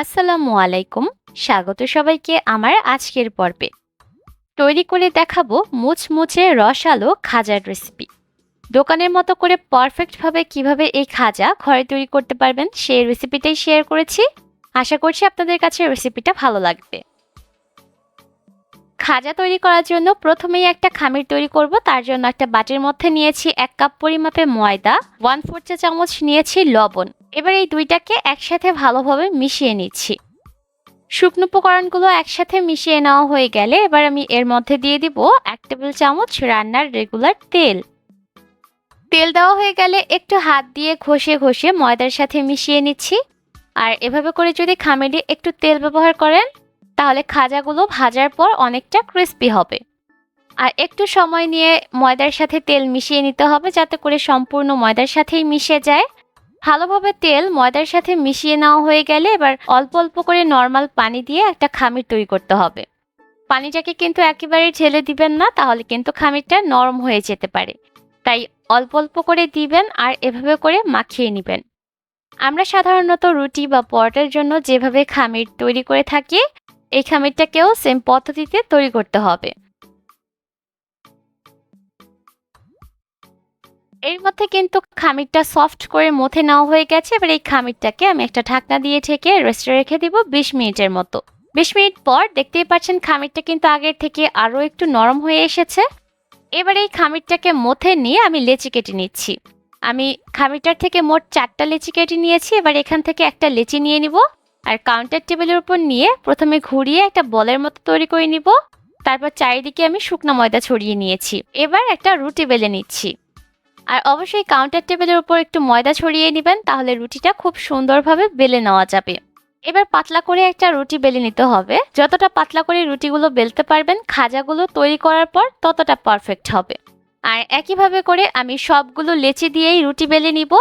আসসালামু আলাইকুম। স্বাগত সবাইকে আমার আজকের পর্বে। তৈরি করে দেখাবো মুচমুচে রসালো খাজার রেসিপি দোকানের মতো করে পারফেক্টভাবে কীভাবে এই খাজা ঘরে তৈরি করতে পারবেন সেই রেসিপিটাই শেয়ার করেছি। আশা করছি আপনাদের কাছে রেসিপিটা ভালো লাগবে। খাজা তৈরি করার জন্য প্রথমেই একটা খামির তৈরি করব। তার জন্য একটা বাটির মধ্যে নিয়েছি এক কাপ পরিমাপে ময়দা ওয়ান ফোর চা চামচ নিয়েছি লবণ। এবার এই দুইটাকে একসাথে ভালোভাবে মিশিয়ে নিচ্ছি। শুকনো উপকরণগুলো একসাথে মিশিয়ে নেওয়া হয়ে গেলে এবার আমি এর মধ্যে দিয়ে দিব এক টেবিল চামচ রান্নার রেগুলার তেল। তেল দেওয়া হয়ে গেলে একটু হাত দিয়ে ঘষে ঘষে ময়দার সাথে মিশিয়ে নিচ্ছি। আর এভাবে করে যদি খামিরে একটু তেল ব্যবহার করেন তাহলে খাজাগুলো ভাজার পর অনেকটা ক্রিস্পি হবে। আর একটু সময় নিয়ে ময়দার সাথে তেল মিশিয়ে নিতে হবে যাতে করে সম্পূর্ণ ময়দার সাথেই মিশে যায়। ভালোভাবে তেল ময়দার সাথে মিশিয়ে নেওয়া হয়ে গেলে এবার অল্প অল্প করে নর্মাল পানি দিয়ে একটা খামির তৈরি করতে হবে। পানিটাকে কিন্তু একেবারে ঢেলে দিবেন না, তাহলে কিন্তু খামিরটা নরম হয়ে যেতে পারে। তাই অল্প অল্প করে দিবেন আর এভাবে করে মাখিয়ে নেবেন। আমরা সাধারণত রুটি বা পরোটার জন্য যেভাবে খামির তৈরি করে থাকি এই খামিরটাকেও সেম পদ্ধতিতে তৈরি করতে হবে। এর মধ্যে কিন্তু খামিরটা সফট করে মথে নেওয়া হয়ে গেছে, এবার এই খামিরটাকে আমি একটা ঢাকনা দিয়ে ঢেকে রেস্টে রেখে দিব বিশ মিনিটের মতো। বিশ মিনিট পর দেখতেই পাচ্ছেন খামিরটা কিন্তু আগের থেকে আরও একটু নরম হয়ে এসেছে। এবার এই খামিরটাকে মথে নিয়ে আমি লেচি কেটে নিচ্ছি। আমি খামিরটার থেকে মোট চারটা লেচি কেটে নিয়েছি, এবার এখান থেকে একটা লেচি নিয়ে নিব। আর কাউন্টার টেবিলের উপর নিয়ে প্রথমে ঘুরিয়ে একটা বলের মতো তৈরি করে নিব। তারপর চারিদিকে আমি শুকনো ময়দা ছড়িয়ে নিয়েছি। এবার একটা রুটি বেলে নিচ্ছি। আর অবশ্যই কাউন্টার টেবিলের উপর একটু ময়দা ছড়িয়ে নেবেন, তাহলে রুটিটা খুব সুন্দরভাবে বেলে নেওয়া যাবে। এবার পাতলা করে একটা রুটি বেলে নিতে হবে। যতটা পাতলা করে রুটিগুলো বেলতে পারবেন, খাজাগুলো তৈরি করার পর ততটা পারফেক্ট হবে। আর একইভাবে করে আমি সবগুলো লেচি দিয়েই রুটি বেলে নিব।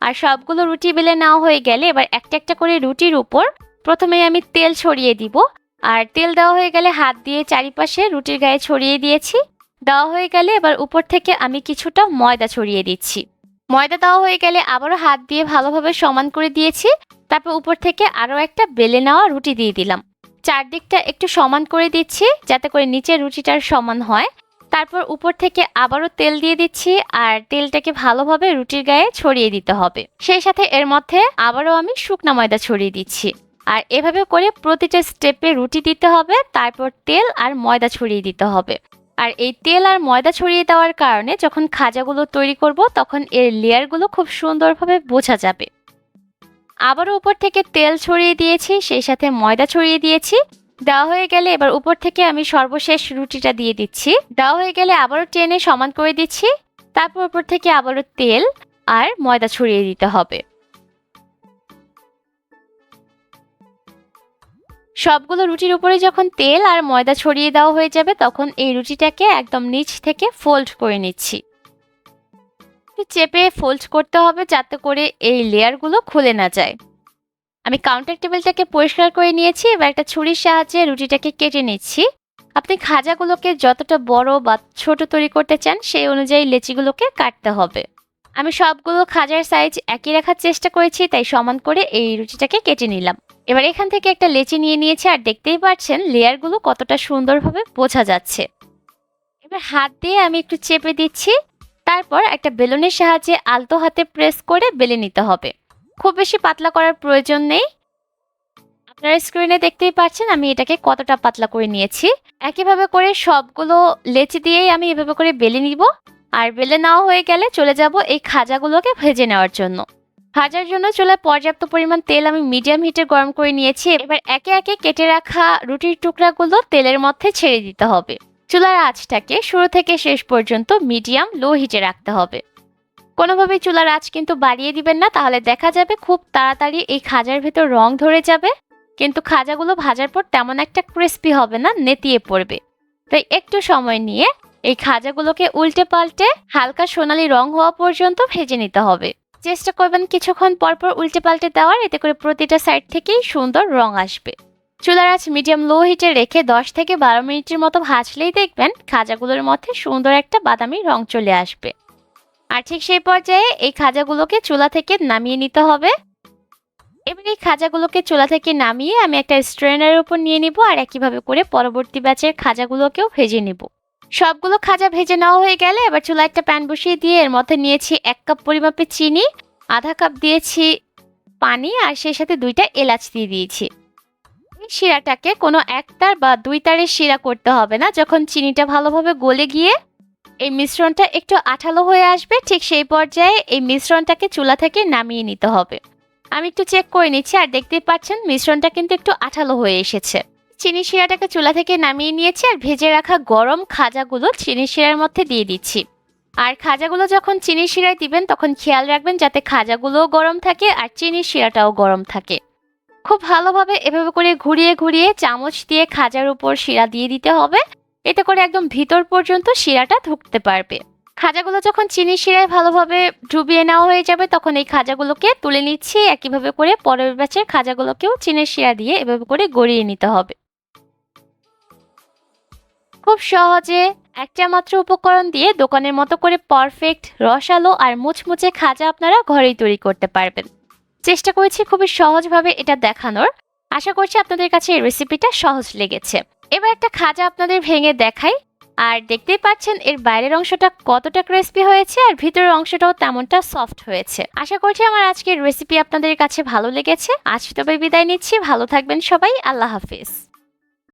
আর সবগুলো রুটি বেলে নেওয়া হয়ে গেলে এবার একটা একটা করে রুটির উপর প্রথমে আমি তেল ছড়িয়ে দিব। আর তেল দেওয়া হয়ে গেলে হাত দিয়ে চারিপাশে রুটির গায়ে ছড়িয়ে দিয়েছি। দেওয়া হয়ে গেলে এবার উপর থেকে আমি কিছুটা ময়দা ছড়িয়ে দিচ্ছি। ময়দা দেওয়া হয়ে গেলে আবারও হাত দিয়ে ভালোভাবে সমান করে দিয়েছি। তারপর উপর থেকে আরও একটা বেলে নেওয়া রুটি দিয়ে দিলাম। চারদিকটা একটু সমান করে দিচ্ছি যাতে করে নিচের রুটিটার সমান হয়। তারপর উপর থেকে আবারও তেল দিয়ে দিচ্ছি আর তেলটাকে ভালোভাবে রুটির গায়ে ছড়িয়ে দিতে হবে। সেই সাথে এর মধ্যে আবারও আমি শুকনা ময়দা ছড়িয়ে দিচ্ছি। আর এভাবে করে প্রতিটা স্টেপে রুটি দিতে হবে, তারপর তেল আর ময়দা ছড়িয়ে দিতে হবে। আর এই তেল আর ময়দা ছড়িয়ে দেওয়ার কারণে যখন খাজাগুলো তৈরি করব, তখন এর লেয়ারগুলো খুব সুন্দরভাবে বোঝা যাবে। আবারও উপর থেকে তেল ছড়িয়ে দিয়েছি, সেই সাথে ময়দা ছড়িয়ে দিয়েছি। দেওয়া হয়ে গেলে এবার উপর থেকে আমি সর্বশেষ রুটিটা দিয়ে দিচ্ছি। দেওয়া হয়ে গেলে আবারও টেনে সমান করে দিচ্ছি। তারপর উপর থেকে আবারও তেল আর ময়দা ছড়িয়ে দিতে হবে। সবগুলো রুটির উপরে যখন তেল আর ময়দা ছড়িয়ে দেওয়া হয়ে যাবে, তখন এই রুটিটাকে একদম নিচ থেকে ফোল্ড করে নিচ্ছি। চেপে ফোল্ড করতে হবে যাতে করে এই লেয়ারগুলো খুলে না যায়। আমি কাউন্টার টেবিলটাকে পরিষ্কার করে নিয়েছি, এবার একটা ছুরির সাহায্যে রুটিটাকে কেটে নিচ্ছি। আপনি খাজাগুলোকে যতটা বড় বা ছোট তৈরি করতে চান, সেই অনুযায়ী লেচিগুলোকে কাটতে হবে। আমি সবগুলো খাজার সাইজ একই রাখার চেষ্টা করেছি, তাই সমান করে এই রুটিটাকে কেটে নিলাম। এবার এখান থেকে একটা লেচি নিয়ে নিয়েছি, আর দেখতেই পাচ্ছেন লেয়ারগুলো কতটা সুন্দরভাবে বোঝা যাচ্ছে। এবার হাত দিয়ে আমি একটু চেপে দিচ্ছি, তারপর একটা বেলুনের সাহায্যে আলতো হাতে প্রেস করে বেলে নিতে হবে। খুব বেশি পাতলা করার প্রয়োজন নেই। আপনারা স্ক্রিনে দেখতেই পাচ্ছেন আমি এটাকে কতটা পাতলা করে নিয়েছি। একইভাবে করে সবগুলো লেচি দিয়েই আমি এভাবে করে বেলে নিব। আর বেলে নেওয়া হয়ে গেলে চলে যাব এই খাজাগুলোকে ভেজে নেওয়ার জন্য। ভাজার জন্য চুলায় পর্যাপ্ত পরিমাণ তেল আমি মিডিয়াম হিটে গরম করে নিয়েছি। এবার একে একে কেটে রাখা রুটির টুকরাগুলো তেলের মধ্যে ছেড়ে দিতে হবে। চুলার আঁচটাকে শুরু থেকে শেষ পর্যন্ত মিডিয়াম লো হিটে রাখতে হবে। কোনোভাবে চুলার আঁচ কিন্তু বাড়িয়ে দিবেন না, তাহলে দেখা যাবে খুব তাড়াতাড়ি এই খাজার ভেতর রং ধরে যাবে। কিন্তু খাজাগুলো ভাজার পর তেমন একটা ক্রিস্পি হবে না, নেতিয়ে পড়বে। তাই একটু সময় নিয়ে এই খাজাগুলোকে উল্টে পাল্টে হালকা সোনালি রং হওয়া পর্যন্ত ভেজে নিতে হবে। চেষ্টা করবেন কিছুক্ষণ পরপর উল্টে পাল্টে দেওয়ার, এতে করে প্রতিটা সাইড থেকেই সুন্দর রং আসবে। চুলার আঁচ মিডিয়াম লো হিটে রেখে দশ থেকে বারো মিনিটের মতো ভাজলেই দেখবেন খাজাগুলোর মধ্যে সুন্দর একটা বাদামি রং চলে আসবে। আর ঠিক সেই পর্যায়ে এই খাজাগুলোকে চুলা থেকে নামিয়ে নিতে হবে। এবার এই খাজাগুলোকে চুলা থেকে নামিয়ে আমি একটা স্ট্রেনারের উপর নিয়ে নিব আর একইভাবে করে পরবর্তী ব্যাচের খাজাগুলোকেও ভেজে নিব। সবগুলো খাজা ভেজে নেওয়া হয়ে গেলে এবার চুলা একটা প্যান বসিয়ে দিয়ে এর মধ্যে নিয়েছি এক কাপ পরিমাপে চিনি, আধা কাপ দিয়েছি পানি আর সেই সাথে দুইটা এলাচ দিয়ে দিয়েছি। এই শিরাটাকে কোনো একতার বা দুই তারের শিরা করতে হবে না, যখন চিনিটা ভালোভাবে গলে গিয়ে এই মিশ্রণটা একটু আঠালো হয়ে আসবে, ঠিক সেই পর্যায়ে এই মিশ্রণটাকে চুলা থেকে নামিয়ে নিতে হবে। আমি একটু চেক করে নিচ্ছি, আর দেখতেই পাচ্ছেন মিশ্রণটা কিন্তু একটু আঠালো হয়ে এসেছে। চিনি শিরাটাকে চুলা থেকে নামিয়ে নিয়েছি, আর ভেজে রাখা গরম খাজাগুলো চিনি শিরার মধ্যে দিয়ে দিচ্ছি। আর খাজাগুলো যখন চিনি শিরায় দিবেন, তখন খেয়াল রাখবেন যাতে খাজাগুলোও গরম থাকে, আর চিনি শিরাটাও গরম থাকে। খুব ভালোভাবে এভাবে করে ঘুরিয়ে ঘুরিয়ে চামচ দিয়ে খাজার উপর শিরা দিয়ে দিতে হবে। এতে করে একদম ভিতর পর্যন্ত শিরাটা ঢুকতে পারবে। খাজাগুলো যখন চিনি শিরায় ভালোভাবে ডুবিয়ে নেওয়া হয়ে যাবে, তখন এই খাজাগুলোকে তুলে নিচ্ছি। একইভাবে করে পরের ব্যাচের খাজাগুলোকেও চিনির শিরা দিয়ে এভাবে করে গড়িয়ে নিতে হবে। খুব সহজে একটা মাত্র উপকরণ দিয়ে দোকানের মতো করে পারফেক্ট রসালো আর মুচমুচে খাজা আপনারা ঘরেই তৈরি করতে পারবেন। চেষ্টা করেছি খুবই সহজভাবে এটা দেখানোর। আশা করছি আপনাদের কাছে এই রেসিপিটা সহজ লেগেছে। এবার একটা খাজা আপনাদের ভেঙে দেখাই। আর দেখতেই পাচ্ছেন, এর বাইরের অংশটা কতটা ক্রিস্পি হয়েছে আর ভিতরের অংশটাও তেমনটা সফট হয়েছে। আশা করছি আমার আজকের রেসিপি আপনাদের কাছে ভালো লেগেছে। আজ তবে বিদায় নিচ্ছি। ভালো থাকবেন সবাই। আল্লাহ হাফিজ।